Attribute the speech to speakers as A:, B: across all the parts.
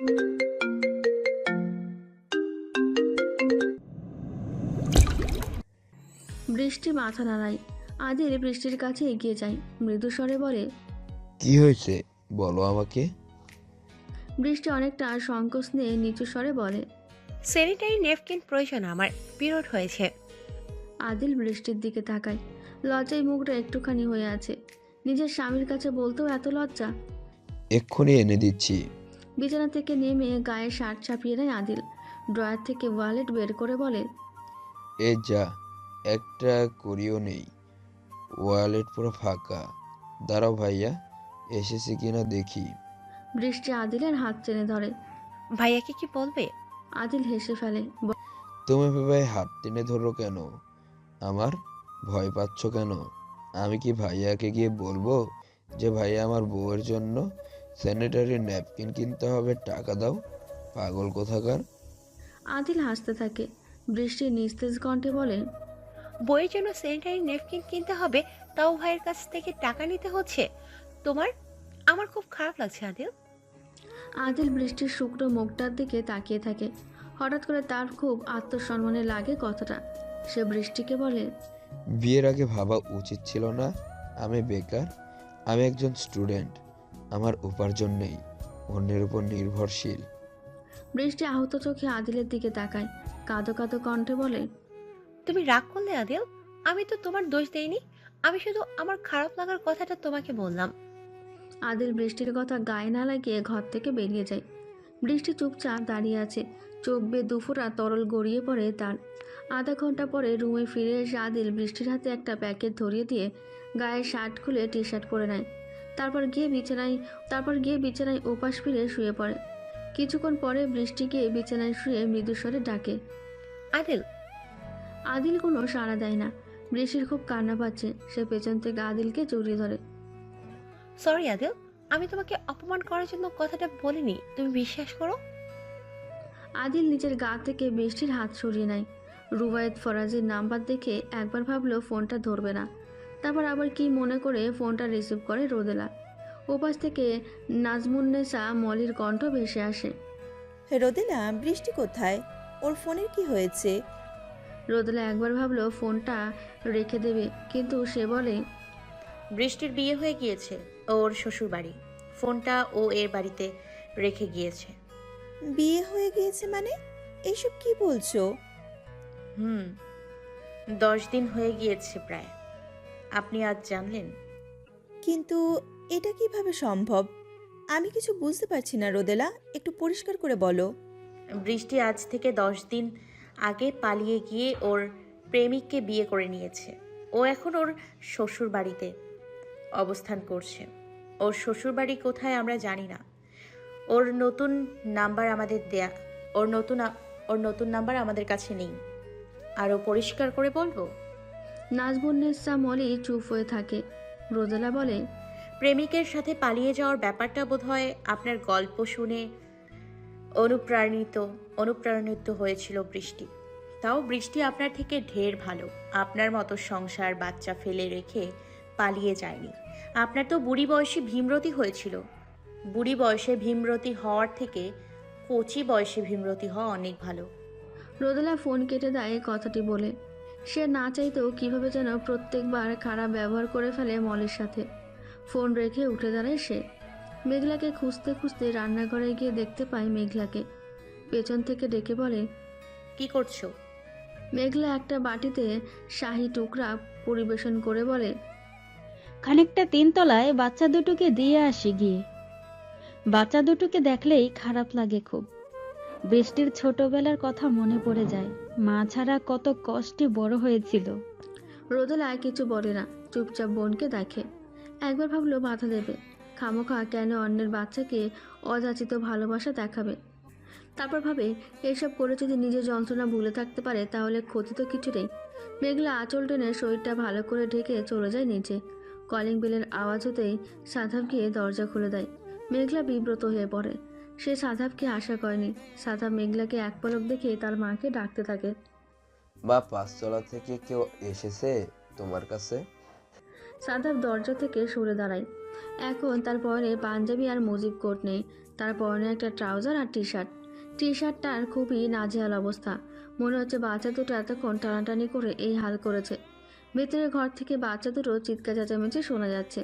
A: বৃষ্টি মাথা নাড়ায়। আদিল বৃষ্টির কাছে এগিয়ে যায়। মৃদু স্বরে বলে
B: কি হয়েছে? বলো আমাকে।
A: বৃষ্টি অনেকটা সংকোচ নিয়ে নিচু স্বরে বলে
C: স্যানিটারি নেপকিন প্রয়োজন আমার। পিরিয়ড হয়েছে।
A: আদিল বৃষ্টির দিকে তাকায়। লজ্জায় মুখটা একটুখানি হয়ে আছে। নিজের স্বামীর কাছে বলতেও এত লজ্জা।
B: এক্ষুনি এনে দিচ্ছি।
A: বিছানা থেকে নেমে গায়ে শার্ট চাপিয়ে নেয় আদিল। ড্রয়ার থেকে ওয়ালেট বের করে বলে
B: এ যা একটা করিও নেই। ওয়ালেট পুরো ফাঁকা। দাঁড়াও ভাইয়া এসেছে কিনা দেখি।
A: বৃষ্টি আদিলের হাত টেনে ধরে।
C: ভাইয়াকে কি বলবে?
A: আদিল হেসে ফেলে ব-
B: তুমি ভেবে হাত টেনে ধরো কেন? আমার ভয় পাচ্ছ কেন? আমি কি ভাইয়াকে গিয়ে বলব যে ভাইয়া আমার বউয়ের জন্য স্যানিটারি ন্যাপকিন কিনতে হবে টাকা দাও। পাগল কোথাকার?
A: আদিল হাসতে থাকে। বৃষ্টি নিস্তেজ কণ্ঠে বলে
C: বইয়ের জন্য স্যানিটারি ন্যাপকিন কিনতে হবে তাও ভাইয়ের কাছ থেকে টাকা নিতে হচ্ছে। তোমার? আমার খুব খারাপ লাগছে আদিল।
A: আদিল বৃষ্টির শুকনো মুখটার দিকে তাকিয়ে থাকে। হঠাৎ করে তার খুব আত্মসম্মানে লাগে কথাটা। সে বৃষ্টিকে বলে
B: বিয়ের আগে ভাবা উচিত ছিল না? আমি বেকার। আমি একজন স্টুডেন্ট আমার উপার্জন নেই অন্যের উপর নির্ভরশীল।
A: বৃষ্টি আহত চোখে আদিলের দিকে তাকায় কাঁদো কাঁদো কণ্ঠে বলে
C: তুমি রাগ করলে আদিল? আমি তো তোমার দোষ দেইনি। আমি শুধু আমার খারাপ লাগার কথাটা তোমাকে বললাম।
A: আদিল বৃষ্টির কথা গায়ে না লাগিয়ে ঘর থেকে বেরিয়ে যায়। বৃষ্টি চুপচাপ দাঁড়িয়ে আছে চোখ বেয়ে দুফোটা তরল গড়িয়ে পড়ে তার। আধা ঘণ্টা পরে রুমে ফিরে এসে আদিল বৃষ্টির হাতে একটা প্যাকেট ধরিয়ে দিয়ে গায়ের শার্ট খুলে টি শার্ট পরে নেয়। তারপর গিয়ে বিছানায় তারপর গিয়ে বিছানায় উপাস ফিরে শুয়ে পড়ে। কিছুক্ষণ পরে বৃষ্টি গিয়ে বিছানায় শুয়ে মৃদুস্বরে ডাকে।
C: আদিল।
A: আদিল কোনো সাড়া দেয় না। বৃষ্টির খুব কান্না পাচ্ছে। সে পেছন থেকে আদিলকে জড়িয়ে ধরে।
C: সরি আদিল। আমি তোমাকে অপমান করার জন্য কথাটা বলিনি। তুমি বিশ্বাস করো?
A: আদিল নিজের গা থেকে বৃষ্টির হাত সরিয়ে নেয়। রুবায়েত ফরাজের নাম্বার দেখে একবার ভাবলো ফোনটা ধরবে না। তারপর আবার কি মনে করে ফোনটা রিসিভ করে রোদেলা। ওপাশ থেকে নাজমুন্নেসা মলির কণ্ঠ ভেসে আসে।
D: রোদেলা বৃষ্টি কোথায়? ওর ফোনের কি হয়েছে?
A: রোদেলা একবার ভাবলো ফোনটা রেখে দেবে কিন্তু সে বলে
E: বৃষ্টির বিয়ে হয়ে গিয়েছে ওর শ্বশুর বাড়ি ফোনটা ও এর বাড়িতে রেখে গিয়েছে।
D: বিয়ে হয়ে গিয়েছে মানে? এইসব কি বলছো?
E: হুম দশ দিন হয়ে গিয়েছে প্রায়। আপনি আজ জানলেন।
D: কিন্তু এটা কীভাবে সম্ভব? আমি কিছু বুঝতে পারছি না রোদেলা। একটু পরিষ্কার করে বলো।
E: বৃষ্টি আজ থেকে দশ দিন আগে পালিয়ে গিয়ে ওর প্রেমিককে বিয়ে করে নিয়েছে। ও এখন ওর শ্বশুর বাড়িতে অবস্থান করছে। ওর শ্বশুর বাড়ি কোথায় আমরা জানি না। ওর নতুন নাম্বার আমাদের দেয়া ওর নতুন ওর নতুন নাম্বার আমাদের কাছে নেই। আরও পরিষ্কার করে বলব?
A: নাজমুন্নেসা মলি চুপ হয়ে থাকে। রোদেলা বলে
E: প্রেমিকের সাথে পালিয়ে যাওয়ার ব্যাপারটা বোধহয় আপনার গল্প শুনে অনুপ্রাণিত অনুপ্রাণিত হয়েছিল বৃষ্টি। তাও বৃষ্টি আপনার থেকে ঢের ভালো। আপনার মতো সংসার বাচ্চা ফেলে রেখে পালিয়ে যায়নি। আপনার তো বুড়ি বয়সে ভীমরতি হয়েছিল। বুড়ি বয়সে ভীমরতি হওয়ার থেকে কচি বয়সে ভীমরতি হওয়া অনেক ভালো।
A: রোদেলা ফোন কেটে দেয় কথাটি বলে। সে না চাইতেও কীভাবে যেন প্রত্যেকবার খারাপ ব্যবহার করে ফেলে মলের সাথে। ফোন রেখে উঠে দাঁড়ায় সে। মেঘলাকে খুঁজতে খুঁজতে রান্নাঘরে গিয়ে দেখতে পায় মেঘলাকে। পেছন থেকে ডেকে বলে
E: কি করছ?
A: মেঘলা একটা বাটিতে শাহি টুকরা পরিবেশন করে বলে
F: খানিকটা তিনতলায় বাচ্চা দুটোকে দিয়ে আসি গিয়ে। বাচ্চা দুটোকে দেখলেই খারাপ লাগে খুব। বৃষ্টির ছোটবেলার কথা মনে পড়ে যায়। মা ছাড়া কত কষ্টে বড় হয়েছিল।
A: রোদেলা কিছু বলে না, চুপচাপ বোনকে দেখে। একবার ভাবলো বাধা দেবে। খামোখা কেন অন্যের বাচ্চাকে অযাচিত ভালোবাসা দেখাবে? তারপর ভাবে, এসব করে যদি নিজের যন্ত্রণা ভুলে থাকতে পারে, তাহলে ক্ষতি তো কিছু নেই। মেঘলা আঁচল টেনে শরীরটা ভালো করে ঢেকে চলে যায় নিচে। কলিং বেলের আওয়াজ হতেই সাধাব গিয়ে দরজা খুলে দেয়। মেঘলা বিব্রত হয়ে পড়ে। সে সাধাবকে আশা করেনি। সাধাব মেঘলাকে এক পলক দেখে তার মাকে ডাকতে থাকে।
B: বা পাঁচতলা থেকে কেউ এসেছে তোমার কাছে?
A: সাদাব দরজা থেকে সরে দাঁড়ায়। এখন তার পরে পাঞ্জাবি আর মুজিব কোট নেই। তার পরনে একটা ট্রাউজার আর টি শার্ট টি শার্টটার খুবই নাজেহাল অবস্থা। মনে হচ্ছে বাচ্চা দুটো এতক্ষণ টানাটানি করে এই হাল করেছে। ভেতরের ঘর থেকে বাচ্চা দুটো চিৎকার চেঁচামেচি শোনা যাচ্ছে।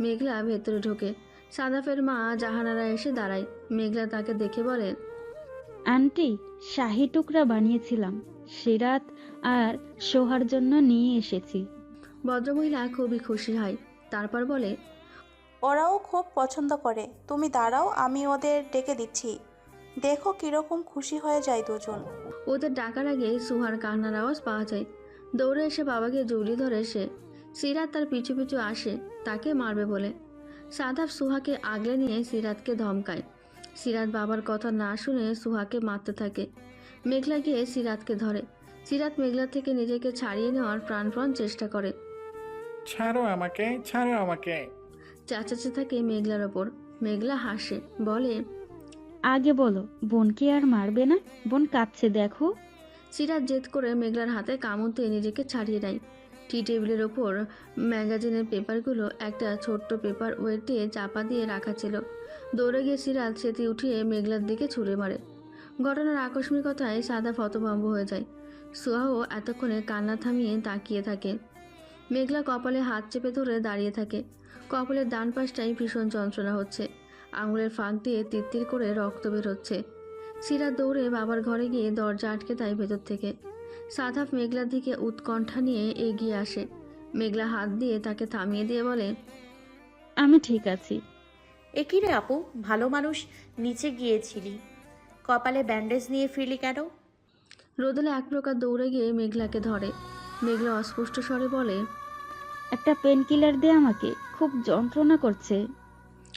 A: মেঘলা ভেতরে ঢোকে। সাদাফের মা জাহানারা এসে দাঁড়ায়। মেঘলা তাকে দেখে বলে
F: আন্টি শাহি টুকরা বানিয়েছিলাম। সিরাত আর সোহার জন্য নিয়ে এসেছি।
A: ভদ্রমহিলা খুবই খুশি হয়। তারপর বলে
G: ওরাও খুব পছন্দ করে। তুমি দাঁড়াও আমি ওদের ডেকে দিচ্ছি। দেখো কীরকম খুশি হয়ে যায় দুজন।
A: ওদের ডাকার আগে সুহার কান্নার আওয়াজ পাওয়া যায়। দৌড়ে এসে বাবাকে জড়িয়ে ধরে সে। সিরাত তার পিছু পিছু আসে তাকে মারবে বলে। সাদাব সুহাকে আগলে নিয়ে সিরাতকে ধমকায়। সিরাত বাবার কথা না শুনে সুহাকে মারতে থাকে। মেঘলা গিয়ে সিরাতকে ধরে। সিরাত মেঘলা থেকে নিজেকে ছাড়িয়ে নেওয়ার প্রাণপণ চেষ্টা করে।
H: ছাড়ো আমাকে ছাড়ো আমাকে।
A: চেঁচাতে থাকে মেঘলার ওপর। মেঘলা হাসে বলে
F: আগে বলো বোন কি আর মারবে না? বোন কাঁদছে দেখো।
A: সিরাত জেদ করে মেঘলার হাতে কামড় দিয়ে নিজেকে ছাড়িয়ে নেয়। টি টেবিলের ওপর ম্যাগাজিনের পেপারগুলো একটা ছোট্ট পেপার ওয়েটে চাপা দিয়ে রাখা ছিল। দৌড়ে গিয়ে সিরাত সেটি উঠিয়ে মেঘলার দিকে ছুঁড়ে মারে। ঘটনার আকস্মিকতায় সাদা ফতভম্ব হয়ে যায়। সুহাও এতক্ষণে কান্না থামিয়ে তাকিয়ে থাকে। মেঘলা কপালে হাত চেপে ধরে দাঁড়িয়ে থাকে। কপালের ডান পাশটাই ভীষণ যন্ত্রণা হচ্ছে। আঙুলের ফাঁক দিয়ে তিত্তির করে রক্ত বেরোচ্ছে। সিরাত দৌড়ে বাবার ঘরে গিয়ে দরজা আটকে দেয় ভেতর থেকে। সাদাফ মেঘলার দিকে উৎকণ্ঠা নিয়ে এগিয়ে আসে। মেঘলা হাত দিয়ে তাকে থামিয়ে দিয়ে বলে
F: আমি ঠিক আছি।
E: এ কি রে আপু ভালো মানুষ নিচে গিয়েছিলি। কপালে ব্যান্ডেজ নিয়ে ফিরলি কেন?
A: রোদেলা এক প্রকার দৌড়ে গিয়ে মেঘলাকে ধরে। মেঘলা অস্পষ্ট স্বরে বলে
F: একটা পেন কিলার দে আমাকে খুব যন্ত্রণা করছে।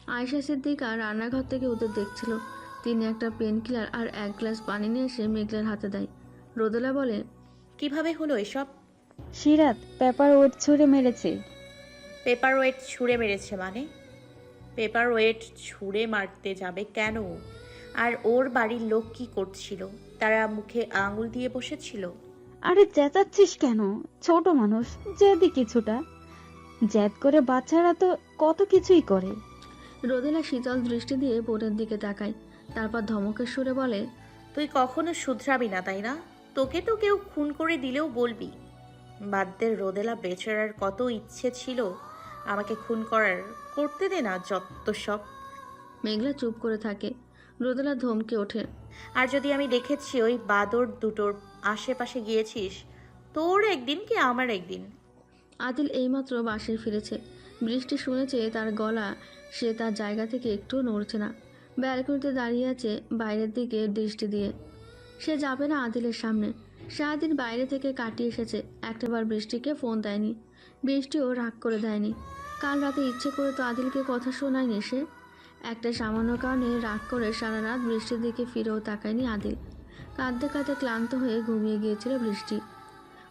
A: আয়সা সিদ্দিকা রান্নাঘর থেকে ওদের দেখছিল। তিনি একটা পেন কিলার আর এক গ্লাস পানি নিয়ে এসে মেঘলার হাতে দেয়। রোদেলা বলে
E: কীভাবে হলো এসব?
F: সিরাত পেপার ওয়েট ছুঁড়ে মেরেছে।
E: পেপার ওয়েট ছুঁড়ে মেরেছে মানে? পেপার ওয়েট ছুঁড়ে মারতে যাবে কেন? আর ওর বাড়ির লোক কি করছিল? তারা মুখে আঙুল দিয়ে বসেছিল?
F: আরে চেঁচাচ্ছিস কেন? ছোট মানুষ জেদি কিছুটা। জেদ করে বাচ্চারা তো কত কিছুই করে।
A: রোদেলা শীতল দৃষ্টি দিয়ে বোনের দিকে তাকায়। তারপর ধমকের সুরে বলে
E: তুই কখনো শুধরাবি না তাই না? তোকে তো কেউ খুন করে দিলেও বলবি। বাদ্যের রোদেলা বেচারার কত ইচ্ছে ছিল আমাকে খুন করার। করতে দে না যত সব।
A: মেঘলা চুপ করে থাকে। রোদেলা ধমকে ওঠে।
E: আর যদি আমি দেখেছি ওই বাদর দুটোর আশেপাশে গিয়েছিস তোর একদিন কি আমার একদিন?
A: আদিল এইমাত্র বাসে ফিরেছে। বৃষ্টি শুনেছে তার গলা সে তার জায়গা থেকে একটুও নড়ছে না। ব্যালকনিতে দাঁড়িয়ে আছে বাইরের দিকে দৃষ্টি দিয়ে। সে যাবে না আদিলের সামনে। সারাদিন বাইরে থেকে কাটিয়ে এসেছে, একটাবার বৃষ্টিকে ফোন দেয়নি। বৃষ্টিও রাগ করে দেয়নি। কাল রাতে ইচ্ছে করে তো আদিলকে কথা শোনায়নি সে। একটা সামান্য কারণে রাগ করে সারা রাত বৃষ্টির দিকে ফিরেও তাকায়নি আদিল। কাঁদতে কাঁদতে ক্লান্ত হয়ে ঘুমিয়ে গিয়েছিল বৃষ্টি।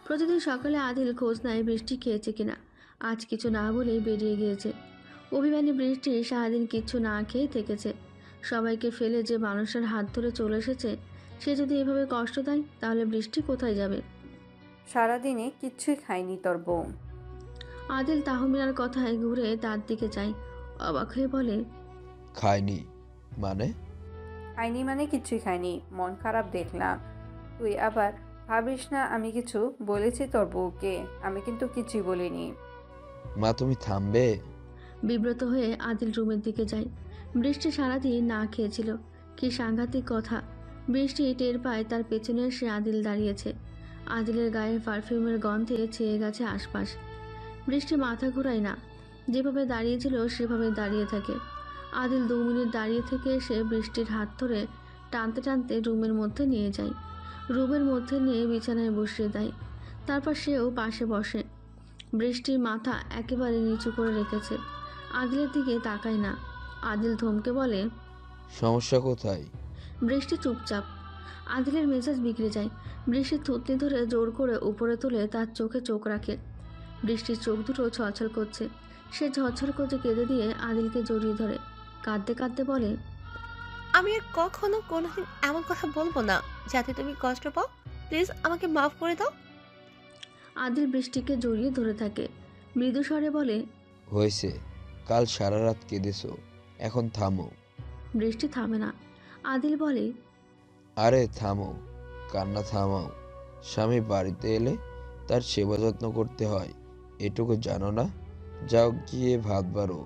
A: প্রতিদিন সকালে আদিল খোঁজ নেয় বৃষ্টি খেয়েছে কিনা। আজ কিছু না বলেই বেরিয়ে গিয়েছে। অভিমানী বৃষ্টি সারাদিন কিচ্ছু না খেয়েই থেকেছে। সবাইকে ফেলে যে মানুষের হাত ধরে চলে এসেছে সে যদি এভাবে কষ্ট দেয় তাহলে বৃষ্টি কোথায় যাবে?
I: সারাদিনে কিচ্ছুই খায়নি তোর বউ।
A: আদিল তাহমিনার কথায় ঘুরে তার দিকে যায়। অবাক হয়ে বলে
B: খায়নি মানে?
I: খায়নি মানে কিচ্ছুই খায়নি মন খারাপ দেখলাম। তুই আবার ভাবিস না আমি কিছু বলেছি তোর বউকে? আমি কিন্তু কিছুই বলিনি।
B: মা তুমি থামবে?
A: বিব্রত হয়ে আদিল রুমের দিকে যায়। বৃষ্টি সারাদিন না খেয়েছিল। কি সাংঘাতিক কথা। বৃষ্টি টের পায় তার পেছনে সে আদিল দাঁড়িয়েছে। আদিলের গায়ে পারফিউমের গন্ধে ছেয়ে গেছে আশপাশ। বৃষ্টি মাথা ঘুরায় না। যেভাবে দাঁড়িয়েছিল, সেভাবে দাঁড়িয়ে থাকে। আদিল দু মিনিট দাঁড়িয়ে থেকে এসে বৃষ্টির হাত ধরে টানতে টানতে রুমের মধ্যে নিয়ে যায়। রুমের মধ্যে নিয়ে বিছানায় বসিয়ে দেয়। তারপর সেও পাশে বসে। বৃষ্টির মাথা একেবারে নিচু করে রেখেছে। আদিলের দিকে তাকায় না। আদিল ধমকে বলে,
B: সমস্যা কোথায়?
A: বৃষ্টি চুপচাপ। আদিলের মেজাজ বিগড়ে যায়। বৃষ্টির থুতনি ধরে জোর করে উপরে তুলে তার চোখে চোখ রাখে। বৃষ্টির চোখ দুটো ছলছল করছে। সে ঝরঝর করে কেঁদে দিয়ে আদিলকে জড়িয়ে ধরে। কাঁদতে কাঁদতে বলে
C: আমি আর কখনো কোনোদিন এমন কথা বলব না। যাতে তুমি কষ্ট পাও প্লিজ আমাকে মাফ করে দাও।
A: আদিল বৃষ্টিকে জড়িয়ে ধরে থাকে। মৃদু স্বরে বলে
B: হয়েছে। কাল সারা রাত কেঁদেছো। এখন থামো।
A: বৃষ্টি থামে না। আদিল বলে
B: আরে থামো কান্না থামাও। স্বামী বাড়িতে এলে তার সেবা যত্ন করতে হয় এটুকু জানো না? যাও গিয়ে ভাত বাড়ো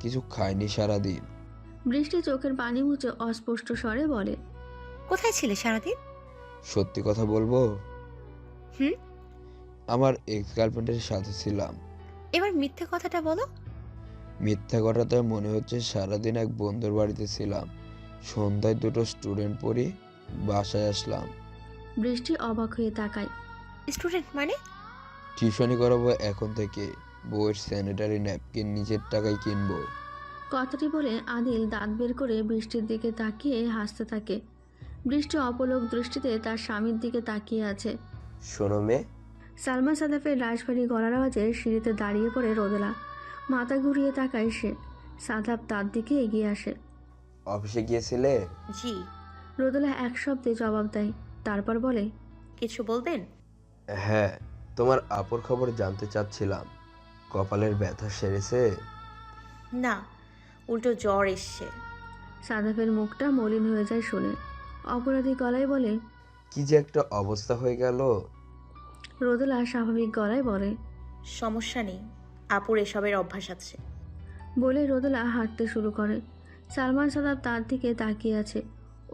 B: কিছু খায়নি সারাদিন।
A: বৃষ্টি চোখের পানি মুছে অস্পষ্ট স্বরে বলে
C: কোথায় ছিলে সারাদিন?
B: সত্যি কথা বলব?
C: হুম?
B: আমার এক্স গার্লফ্রেন্ডের সাথে ছিলাম।
C: এবার মিথ্যে কথাটা বলো।
B: মিথ্যা কথাটা মনে হচ্ছে সারাদিন এক বন্ধুর বাড়িতে ছিলাম। সন্ধ্যায় দুটো স্টুডেন্ট পড়ি বাসায় আসলাম।
A: বৃষ্টি অবাক হয়ে তাকায়।
C: স্টুডেন্ট মানে?
B: টিউশনি করাবো এখন থেকে বইয়ের স্যানিটারি ন্যাপকিন নিজের টাকায় কিনবো।
A: কথাটি বলে আদিল দাঁত বের করে বৃষ্টির দিকে তাকিয়ে হাসতে থাকে। বৃষ্টি অপলক দৃষ্টিতে তার স্বামীর দিকে তাকিয়ে আছে।
J: শোনো মেয়ে।
A: সালমা সাদাফের রাজবাড়ি গলার আওয়াজে সিঁড়িতে দাঁড়িয়ে পড়ে রোদেলা। মাথা ঘুরিয়ে তাকায় সে। সাদাব তার দিকে এগিয়ে আসে।
J: অফিসে গিয়েছিলে?
E: জি।
A: রোদেলা এক শব্দে জবাব দেয় তারপর বলে
E: কিছু বলবেন?
J: হ্যাঁ তোমার আপুর খবর জানতে চাচ্ছিলাম। কপালের ব্যথা সেরেছে?
E: না উল্টো জ্বর এসছে।
A: সাদাফের মুখটা মলিন হয়ে যায় শুনে। অপরাধী গলায় বলে
J: কি যে একটা অবস্থা হয়ে গেল।
A: রোদেলা স্বাভাবিক গলায় বলে
E: সমস্যা নেই আপুর এসবের অভ্যাস আছে।
A: বলে রোদেলা হাঁটতে শুরু করে। সালমান সাদাব তার দিকে তাকিয়ে আছে।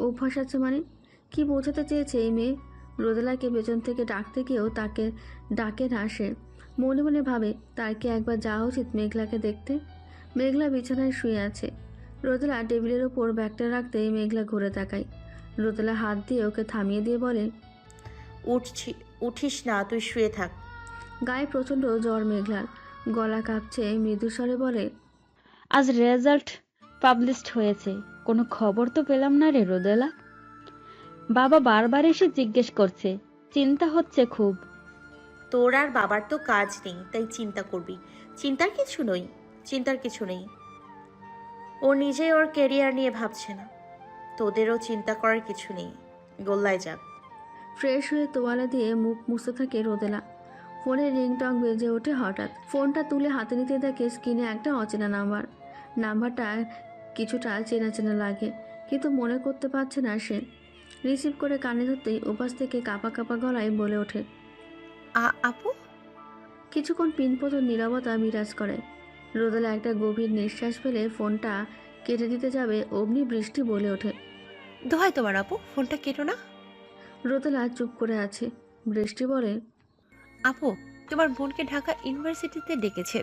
A: অভ্যাস আছে মানে? কি বোঝাতে চেয়েছে এই মেয়ে? রোদেলাকে পেছন থেকে ডাকতে গিয়েও তাকে ডাকে না সে। মনে মনে ভাবে তার কি একবার যাওয়া উচিত মেঘলাকে দেখতে? মেঘলা বিছানায় শুয়ে আছে। রোদেলা টেবিলের ওপর ব্যাগটা রাখতে মেঘলা ঘুরে তাকায়। রোদেলা হাত দিয়ে ওকে থামিয়ে দিয়ে বলে
E: উঠছি উঠিস না তুই শুয়ে থাক।
A: গায়ে প্রচণ্ড জ্বর মেঘলার। গলা কাঁপছে মৃদুস্বরে বলে
F: আজ রেজাল্ট পাবলিশড হয়েছে। কোনো খবর তো পেলাম না রে রোদেলা। বাবা বারবার এসে জিজ্ঞেস করছে চিন্তা হচ্ছে খুব।
E: তোর আর বাবার তো কাজ নেই তাই চিন্তা করবি। চিন্তার কিছু নই চিন্তার কিছু নেই। ও নিজেই ওর কেরিয়ার নিয়ে ভাবছে না। তোদেরও চিন্তা করার কিছু নেই। গোল্লায় যাক।
A: ফ্রেশ হয়ে তোয়ালা দিয়ে মুখ মুছতে থাকে রোদেলা। ফোনের রিংটং বেজে ওঠে হঠাৎ। ফোনটা তুলে হাতে নিতে দেখে স্ক্রিনে একটা অচেনা নাম্বার। নাম্বারটা কিছুটা চেনা চেনা লাগে কিন্তু মনে করতে পারছে না সে। রিসিভ করে কানে ধরতেই উপাস থেকে কাপা কাপা গলায় বলে ওঠে
C: আ- আপু?
A: কিছুক্ষণ পিনপত নীরবতা বিরাজ করে। রোদেলা একটা গভীর নিঃশ্বাস ফেলে ফোনটা কেটে দিতে যাবে অমনি বৃষ্টি বলে ওঠে।
C: দোহাই তোমার আপু ফোনটা কেটো না।
A: রোদেলা চুপ করে আছে বৃষ্টি বলে
C: আপু তোমার বোনকে ঢাকা ইউনিভার্সিটিতে ডেকেছে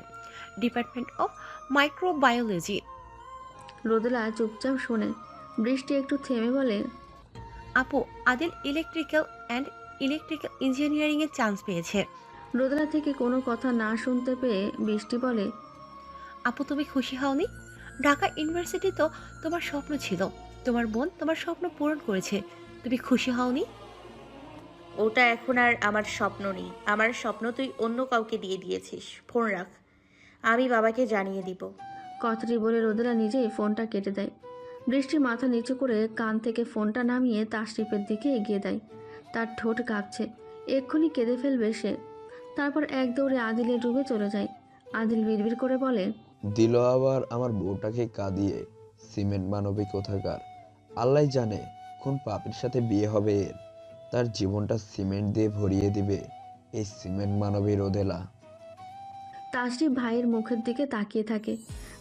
C: ডিপার্টমেন্ট অফ মাইক্রোবায়োলজি।
A: রোদেলা চুপচাপ শোনে। বৃষ্টি একটু থেমে বলে
C: আপু আদিল ইলেকট্রিক্যাল অ্যান্ড ইলেকট্রিক্যাল ইঞ্জিনিয়ারিংয়ে চান্স পেয়েছে।
A: রোদেলা থেকে কোনো কথা না শুনতে পেয়ে বৃষ্টি বলে
C: আপু তুমি খুশি হওনি? ঢাকা ইউনিভার্সিটি তো তোমার স্বপ্ন ছিল। তোমার বোন তোমার স্বপ্ন পূরণ করেছে। তুমি খুশি হওনি?
E: ওটা এখন আর আমার স্বপ্ন নেই। আমার স্বপ্ন তুই অন্য কাউকে দিয়ে দিয়েছিস। ফোন রাখ। আমি বাবাকে জানিয়ে দিব।
A: কথাটি বলে রোদেলা নিজেই ফোনটা কেটে দেয়। বৃষ্টি মাথা নিচু করে কান থেকে ফোনটা নামিয়ে তাশরিফের দিকে এগিয়ে দেয়। তার ঠোঁট কাঁপছে। এক্ষুনি কেঁদে ফেলবে সে। তারপর এক দৌড়ে আদিলের রুমে চলে যায়। আদিল বিড়বিড় করে বলে
B: দিল আবার আমার বউটাকে কাঁদিয়ে। সিমেন্ট মানবী কোথাকার? আল্লাহ জানে কোন পাপের সাথে বিয়ে হবে এর। তার জীবনটা সিমেন্ট দিয়ে ভরিয়ে দিবে এই সিমেন্ট মানবী রোদেলা।
A: তাশরিফ ভাইয়ের মুখের দিকে তাকিয়ে থাকে।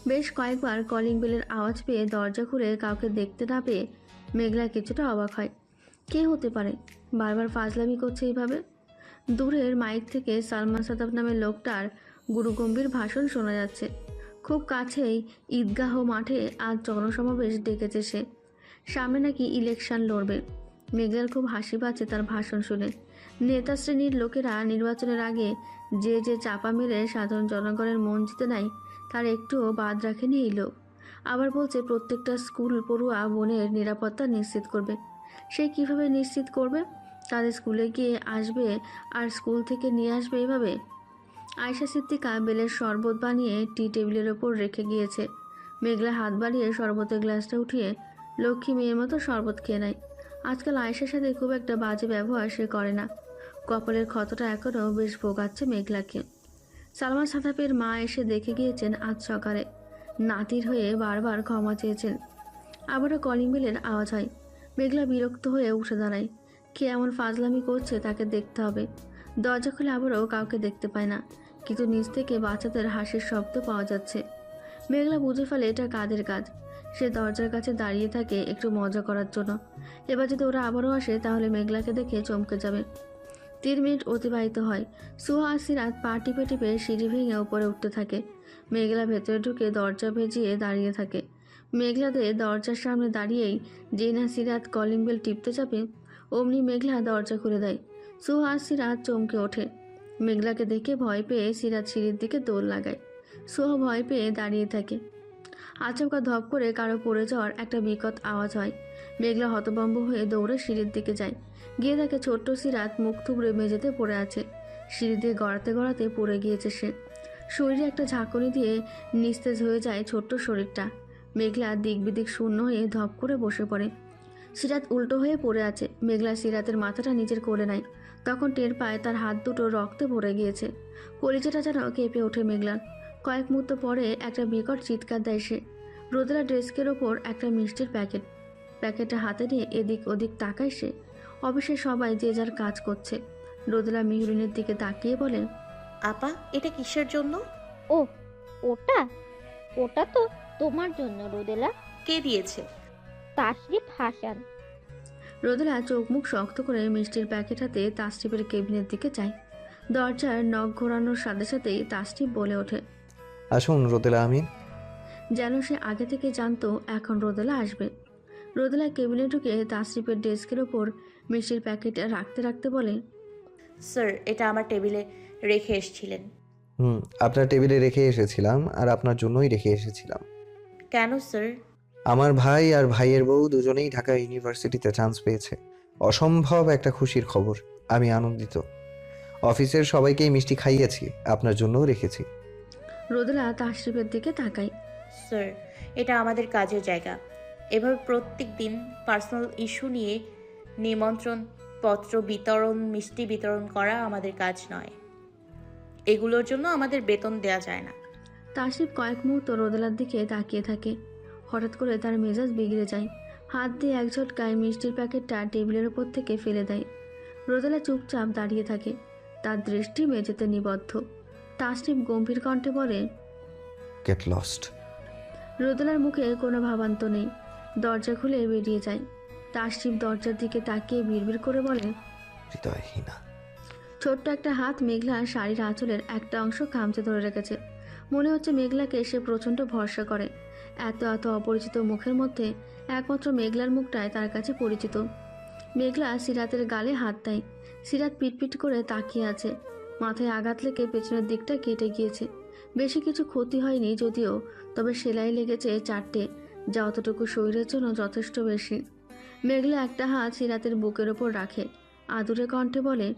A: বেশ কয়েকবার কলিং বেলের আওয়াজ পেয়ে দরজা খুলে কাউকে দেখতে না পেয়ে মেঘলা কিছুটা অবাক হয়। কে হতে পারে? বারবার ফাজলামি করছে এইভাবে? দূরের মাইক থেকে সালমান সাদাব নামের লোকটার গুরুগম্ভীর ভাষণ শোনা যাচ্ছে। খুব কাছেই ঈদগাহ মাঠে আজ জনসমাবেশ ডেকেছে সে। সামনে নাকি ইলেকশন লড়বে। মেঘলার খুব হাসি পাচ্ছে তার ভাষণ শুনে। নেতা শ্রেণির লোকেরা নির্বাচনের আগে যে যে চাপা মেরে সাধারণ জনগণের মন জিতে নেয় তার একটুও বাদ রাখেনি এই লোক। আবার বলছে প্রত্যেকটা স্কুল পড়ুয়া বোনের নিরাপত্তা নিশ্চিত করবে। সে কীভাবে নিশ্চিত করবে? তাদের স্কুলে গিয়ে আসবে আর স্কুল থেকে নিয়ে আসবে এভাবে? আয়সা সিদ্দিকা বেলের শরবত বানিয়ে টি টেবিলের ওপর রেখে গিয়েছে। মেঘলা হাত বাড়িয়ে শরবতের গ্লাসটা উঠিয়ে লক্ষ্মী মেয়ের মতো শরবত খেয়ে নেয়। আজকাল আয়েশার সাথে খুব একটা বাজে ব্যবহার সে করে না। কপালের ক্ষতটা এখনও বেশ ভোগাচ্ছে মেঘলাকে। সালমান সাদাপের মা এসে দেখে গিয়েছেন আজ সকালে। নাতির হয়ে বারবার ক্ষমা চেয়েছেন। আবারও কলিং বেলের আওয়াজ হয়। মেঘলা বিরক্ত হয়ে উঠে দাঁড়ায়। কে এমন ফাজলামি করছে তাকে দেখতে হবে। দরজা খুলে আবারও কাউকে দেখতে পায় না। কিন্তু নিচ থেকে বাচ্চাদের হাসির শব্দ পাওয়া যাচ্ছে। মেঘলা বুঝে ফেলে এটা কাদের কাজ। সে দরজার কাছে দাঁড়িয়ে থাকে একটু মজা করার জন্য। এবার যদি ওরা আবারও আসে, তাহলে মেঘলাকে দেখে চমকে যাবে। তিন মিনিট অতিবাহিত হয়। সুহা আর সিরাত পা টিপে টিপে সিঁড়ি ভেঙে উপরে উঠতে থাকে। মেঘলা ভেতরে ঢুকে দরজা ভেজিয়ে দাঁড়িয়ে থাকে। মেঘলাদের দরজার সামনে দাঁড়িয়েই যে না সিরাত কলিং বেল টিপতে যাবে, অমনি মেঘলা দরজা খুলে দেয়। সুহা আর সিরাত চমকে ওঠে। মেঘলাকে দেখে ভয় পেয়ে সিরাত সিঁড়ির দিকে দৌড় লাগায়। সুহা ভয় পেয়ে দাঁড়িয়ে থাকে। আচমকা ধপ করে কারও পড়ে যাওয়ার একটা বিকট আওয়াজ হয়। মেঘলা হতভম্ব হয়ে দৌড়ে সিঁড়ির দিকে যায়। গিয়ে দেখে ছোট্ট সিরাত মুখ থুবড়ে মেঝেতে পড়ে আছে। সিঁড়ি দিয়ে গড়াতে গড়াতে পড়ে গিয়েছে সে। শরীরে একটা ঝাঁকুনি দিয়ে নিস্তেজ হয়ে যায় ছোট্ট শরীরটা। মেঘলা দিক বিদিক শূন্য হয়ে ধপ করে বসে পড়ে। সিরাত উল্টো হয়ে পড়ে আছে। মেঘলা সিরাতের মাথাটা নিজের কোলে নেয়। তখন টের পায় তার হাত দুটো রক্তে ভরে গিয়েছে। কলিজাটা যেন কেঁপে ওঠে মেঘলার। কয়েক মুহূর্ত পরে একটা বিকট চিৎকার দেয় সে। রোদেলা ডেস্কের ওপর একটা মিষ্টির প্যাকেট। প্যাকেটটা হাতে নিয়ে এদিক ওদিক তাকায় সে। অবশ্যই সবাই যে যার কাজ করছে। রোদলা মিহরিনের দিকে তাকিয়ে বলে
E: আপা এটা কিসের জন্য?
K: ও ওটা? ওটা তো তোমার জন্য রোদেলা।
E: কে দিয়েছে?
K: তাশরিফ হাসান।
A: রোদেলা চোখ মুখ শক্ত করে মিষ্টির প্যাকেট হাতে তাসটিপের কেবিনের দিকে যায়। দরজার নখ ঘোরানোর সাথে সাথেই তাসটিপ বলে ওঠে
L: আসুন রোদেলা আমি
A: যেন সে আগে থেকে জানতো এখন রোদেলা আসবে। রোদেলা কেবিনে ঢুকে তাসটিপের ডেস্কের ওপর মিষ্টির প্যাকেট রাখতে রাখতে বলে
E: স্যার এটা আমার টেবিলে রেখে এসেছিলেন।
L: হুম আপনার টেবিলে রেখে এসেছিলাম আর আপনার জন্যই রেখে এসেছিলাম।
E: কেন স্যার?
L: আমার ভাই আর ভাইয়ের বউ দুজনেই ঢাকা ইউনিভার্সিটিতে চান্স পেয়েছে। অসম্ভব একটা খুশির খবর আমি আনন্দিত। অফিসের সবাইকেই মিষ্টি খাইয়েছি আপনার জন্যও রেখেছি।
A: রোদেলা তাসটিপের দিকে তাকায়।
E: স্যার এটা আমাদের কাজের জায়গা। এভাবে প্রত্যেক দিন পার্সোনাল ইস্যু নিয়ে নিমন্ত্রণ পত্র বিতরণ মিষ্টি বিতরণ করা আমাদের কাজ নয়। এগুলোর জন্য আমাদের বেতন দেয়া যায় না।
A: তাসিফ কয়েক মুহূর্ত রোদেলার দিকে তাকিয়ে থাকে। হঠাৎ করে তার মেজাজ বিগড়ে যায়। হাত দিয়ে এক ঝটকায় মিষ্টির প্যাকেটটা টেবিলের ওপর থেকে ফেলে দেয়। রোদেলা চুপচাপ দাঁড়িয়ে থাকে। তার দৃষ্টি মেঝেতে নিবদ্ধ। তাসরিফ গম্ভীর কণ্ঠে বলে
L: গেট লস্ট
A: রোদেলার মুখে কোনো ভাবান্ত নেই। দরজা খুলে বেরিয়ে যায়। তাসরিফ দরজার দিকে তাকিয়ে বিড়বিড় করে বলে
L: হৃদয়হীনা।
A: ছোট্ট একটা হাত মেঘলা শাড়ির আঁচলের একটা অংশ খামচে ধরে রেখেছে। মনে হচ্ছে মেঘলাকে সে প্রচণ্ড ভরসা করে। এত এত অপরিচিত মুখের মধ্যে একমাত্র মেঘলার মুখটাই তার কাছে পরিচিত। মেঘলা সিরাতের গালে হাত দেয়। সিরাত পিটপিট করে তাকিয়ে আছে। মাথায় আঘাত লেগে পেছনের দিকটা কেটে গিয়েছে। বেশি কিছু ক্ষতি হয়নি যদিও তবে সেলাই লেগেছে চারটে। যা অতটুকু শরীরের জন্য যথেষ্ট বেশি। মেঘলা একটা হাত সিরাতের বুকের ওপর রাখে। আদুরে কণ্ঠে বলে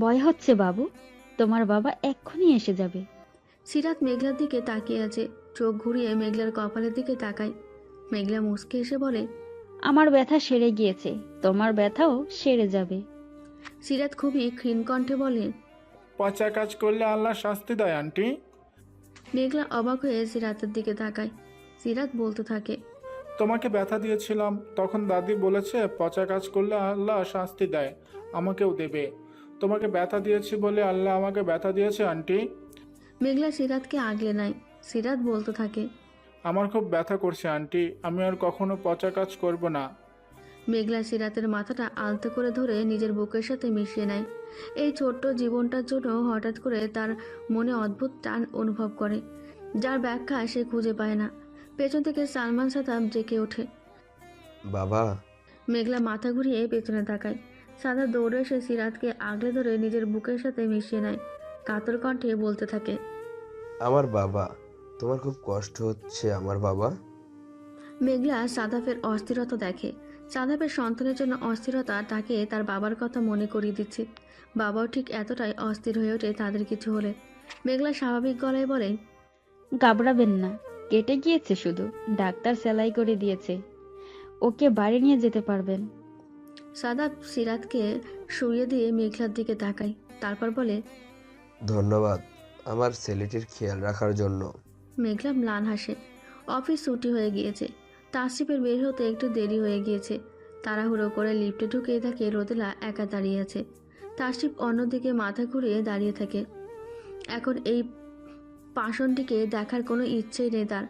F: ভয় হচ্ছে বাবু তোমার বাবা এক্ষুনি এসে যাবে।
A: সিরাত মেঘলার দিকে তাকিয়ে আছে চোখ ঘুরিয়ে মেঘলার কপালের দিকে তাকায়। মেঘলা মুসকে এসে বলে
F: আমার ব্যথা সেরে গিয়েছে তোমার ব্যথাও সেরে যাবে।
A: সিরাত খুবই ক্ষীণ কণ্ঠে বলে
H: পচা কাজ করলে আল্লাহ শাস্তি দেয় আন্টি।
A: মেঘলা অবাক হয়ে সিরাতের দিকে তাকায়। সিরাত বলতে থাকে।
H: তোমাকে ব্যথা দিয়েছিলাম তখন দাদি বলেছে পচা কাজ করলে আল্লাহ শাস্তি দেয় আমাকেও দেবে। তোমাকে ব্যথা দিয়েছি বলে আল্লাহ আমাকে ব্যথা দিয়েছে আন্টি।
A: মেঘলা সিরাতকে আগলে নেয়। সিরাত বলতে থাকে
H: আমার খুব ব্যথা করছে আন্টি আমি আর কখনো পচা কাজ করব না।
A: মেঘলা সিরাতের মাথাটা আলতো করে ধরে নিজের বুকের সাথে মিশিয়ে নেয়। এই ছোট্ট জীবনটার জন্য হঠাৎ করে তার মনে অদ্ভুত টান অনুভব করে যার ব্যাখ্যা সে খুঁজে পায় না। পেছন থেকে সালমান সাদাব জেকে ওঠে।
J: বাবা।
A: মেঘলা মাথা ঘুরিয়ে পেছনে তাকায়। সাদা দৌড়ে এসে সিরাতকে আগলে ধরে নিজের বুকের সাথে মিশিয়ে নেয়। কাতর কণ্ঠে বলতে থাকে
J: আমার বাবা তোমার খুব কষ্ট হচ্ছে আমার বাবা।
A: মেঘলা সাদাফের অস্থিরতা দেখে। সাদাফের সন্তানের জন্য অস্থিরতা তাকে তার বাবার কথা মনে করিয়ে দিচ্ছে। বাবাও ঠিক এতটাই অস্থির হয়ে ওঠে তাদের কিছু হলে। মেঘলা স্বাভাবিক গলায় বলে
F: ঘাবড়াবেন না। কেটে গিয়েছে শুধু। ডাক্তার সেলাই করে দিয়েছে। ওকে বাড়ি নিয়ে যেতে পারবেন।
A: সাদাব সিরাতকে শুয়ে দিয়ে মেঘলার দিকে তাকায়। তারপর বলে
J: ধন্যবাদ আমার ছেলেটির খেয়াল রাখার জন্য।
A: মেঘলা ম্লান হাসে। অফিস ছুটি হয়ে গিয়েছে। তাসিফের বের হতে একটু দেরি হয়ে গিয়েছে। তাড়াহুড়ো করে লিফটে ঢুকে থাকে রোদেলা একা দাঁড়িয়ে আছে। তাসিফ অন্যদিকে মাথা ঘুরিয়ে দাঁড়িয়ে থাকে। এখন এই পাষণটিকে দেখার কোনো ইচ্ছেই নেই তার।